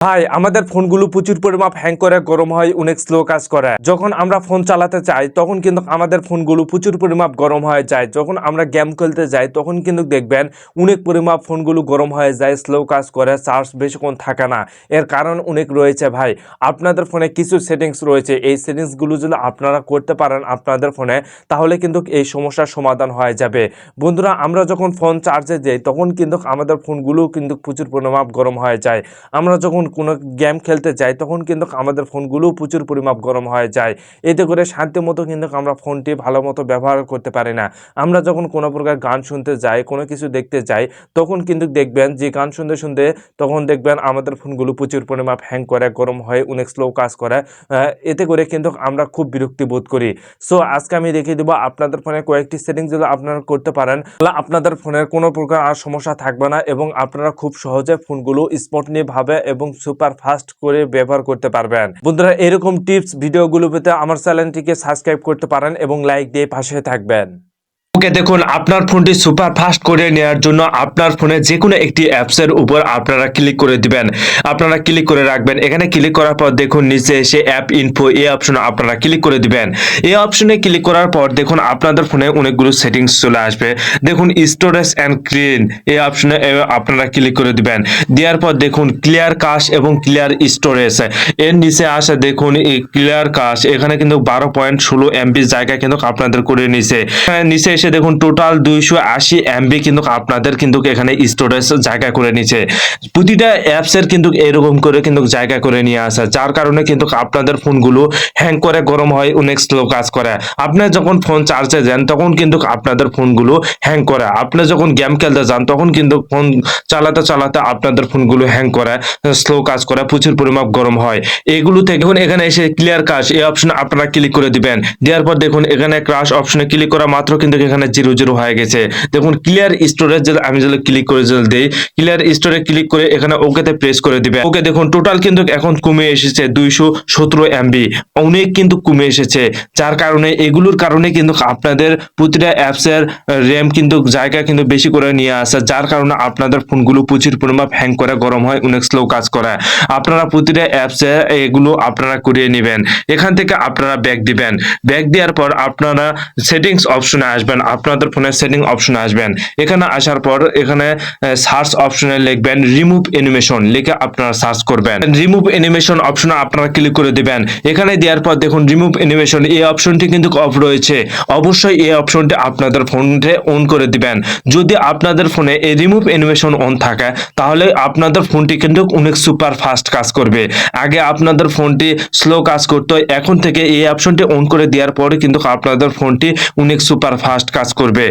ভাই, আমাদের ফোনগুলো প্রচুর পরিমাপ হ্যাং করে গরম হয়, অনেক স্লো কাজ করে। যখন আমরা ফোন চালাতে চাই, তখন কিন্তু আমাদের ফোনগুলো প্রচুর পরিমাপ গরম হয়ে যায়। যখন আমরা গেম খেলতে যাই, তখন কিন্তু দেখবেন অনেক পরিমাপ ফোনগুলো গরম হয়ে যায় স্লো কাজ করে চার্জ বেশিক্ষণ থাকে না। এর কারণ অনেক রয়েছে ভাই। আপনাদের ফোনে কিছু সেটিংস রয়েছে। এই সেটিংসগুলো যদি আপনারা করতে পারেন আপনাদের ফোনে তাহলে কিন্তু এই সমস্যার সমাধান হয়ে যাবে। বন্ধুরা, আমরা যখন ফোন চার্জে যাই, তখন কিন্তু আমাদের ফোনগুলো কিন্তু প্রচুর পরিমাপ গরম হয়ে যায়। আমরা যখন কোনো গেম খেলতে যাই, তখন কিন্তু আমাদের ফোনগুলো প্রচুর পরিমাপ গরম হয়ে যায়। এতে করে শান্তি মতো কিন্তু আমরা ফোনটি ভালো মতো ব্যবহার করতে পারি না। আমরা যখন কোনো প্রকার গান শুনতে যাই, কোনো কিছু দেখতে যাই, তখন কিন্তু দেখবেন যে গান শুনতে শুনতে তখন দেখবেন আমাদের ফোনগুলো প্রচুর পরিমাপ হ্যাং করে, গরম হয়ে অনেক স্লো কাজ করে। এতে করে কিন্তু আমরা খুব বিরক্তি বোধ করি। সো আজকে আমি দেখিয়ে দেবো আপনাদের ফোনে কয়েকটি সেটিং যদি আপনারা করতে পারেন। তাহলে আপনাদের ফোনের কোনো প্রকার আর সমস্যা থাকবে না এবং আপনারা খুব সহজে ফোনগুলো স্পটলি ভাবে এবং সুপার ফাস্ট করে ব্যবহার করতে পারবেন। বন্ধুরা, এরকম টিপস ভিডিওগুলো পেতে আমার চ্যানেলটিকে সাবস্ক্রাইব করতে পারেন এবং লাইক দিয়ে পাশে থাকবেন। ওকে দেখুন, আপনার ফোনটি সুপার ফাস্ট করে নেওয়ার জন্য আপনার ফোনে যে কোনো একটি অ্যাপসের উপর আপনারা ক্লিক করে দিবেন। আপনারা ক্লিক করে রাখবেন। এখানে ক্লিক করার পর দেখুন, নিচে এসে অ্যাপ ইনফো, এই অপশনে আপনারা ক্লিক করে দিবেন। এই অপশনে ক্লিক করার পর দেখুন, আপনাদের ফোনে অনেকগুলো সেটিংস চলে আসবে। দেখুন, স্টোরেজ অ্যান্ড ক্লিন, এই অপশনে আপনারা ক্লিক করে দিবেন। দেওয়ার পর দেখুন, ক্লিয়ার কাশ এবং ক্লিয়ার স্টোরেজ। এর নিচে আসে দেখুন ক্লিয়ার কাশ। এখানে কিন্তু বারো পয়েন্ট ষোলো এমবি জায়গা কিন্তু আপনাদের করে নিছে। নিচে এসে দেখুন টোটাল দুইশো আশি এমবি কিন্তু আপনাদের কিন্তু এখানে স্টোরেজ জায়গা করে নিছে প্রতিটা অ্যাপসের কিন্তু এরকম করে কিন্তু জায়গা করে নিয়ে আসে। যার কারণে কিন্তু আপনাদের ফোনগুলো হ্যাং করে গরম হয় অনেক স্লো কাজ করে। আপনি যখন ফোন চার্জে যান, তখন কিন্তু আপনাদের ফোনগুলো হ্যাং করে। আপনি যখন গেম খেলতে যান, তখন কিন্তু ফোন চালাতে চালাতে আপনাদের ফোনগুলো হ্যাং করে স্লো কাজ করে, প্রচুর পরিমাপ গরম হয়। এগুলো থেকে দেখুন, এখানে এসে ক্লিয়ার কাজ, এই অপশন আপনারা ক্লিক করে দিবেন। দেওয়ার পর দেখুন, এখানে ক্রাশ অপশনে ক্লিক করা মাত্র কিন্তু এখানে জিরো জিরো হয়ে গেছে। দেখুন ক্লিয়ার স্টোরেজ আমি যদি ক্লিক করে যদি দেই ক্লিয়ার স্টোরে ক্লিক করে এখানে ওকেতে প্রেস করে দিবেন ওকে দেখুন টোটাল কিন্তু এখন কমে এসেছে দুইশো সতেরো এমবি অনেক কিন্তু কমে এসেছে। যার কারণে, এগুলোর কারণে কিন্তু আপনাদের প্রতিটা অ্যাপসের র্যাম কিন্তু জায়গা কিন্তু বেশি করে নিয়ে আসে। যার কারণে আপনাদের ফোনগুলো প্রচুর পরিমাণ হ্যাং করে গরম হয়, অনেক স্লো কাজ করে। আপনারা প্রতিটা অ্যাপসে এগুলো আপনারা করিয়ে নেবেন। এখান থেকে আপনারা ব্যাক দিবেন। ব্যাক দেওয়ার পর আপনারা সেটিংস অপশনে আসবেন। আপনাদের ফোনের সেটিং অপশনে আসবেন। এখানে আসার পর এখানে সার্চ অপশনে লিখবেন রিমুভ অ্যানিমেশন লিখে আপনারা সার্চ করবেন। রিমুভ অ্যানিমেশন অপশনে আপনারা ক্লিক করে দিবেন। এখানে দেওয়ার পর দেখুন রিমুভ অ্যানিমেশন এই অপশনটি কিন্তু অফ রয়েছে। অবশ্যই এই অপশনটি আপনাদের ফোনে অন করে দিবেন। যদি আপনাদের ফোনে এই রিমুভ অ্যানিমেশন অন থাকে, তাহলে আপনাদের ফোনটি কিন্তু অনেক সুপার ফাস্ট কাজ করবে। আগে আপনাদের ফোনটি স্লো কাজ করতো, এখন থেকে এই অপশনটি অন করে দেওয়ার পরে কিন্তু আপনাদের ফোনটি অনেক সুপার ফাস্ট কাজ করবে।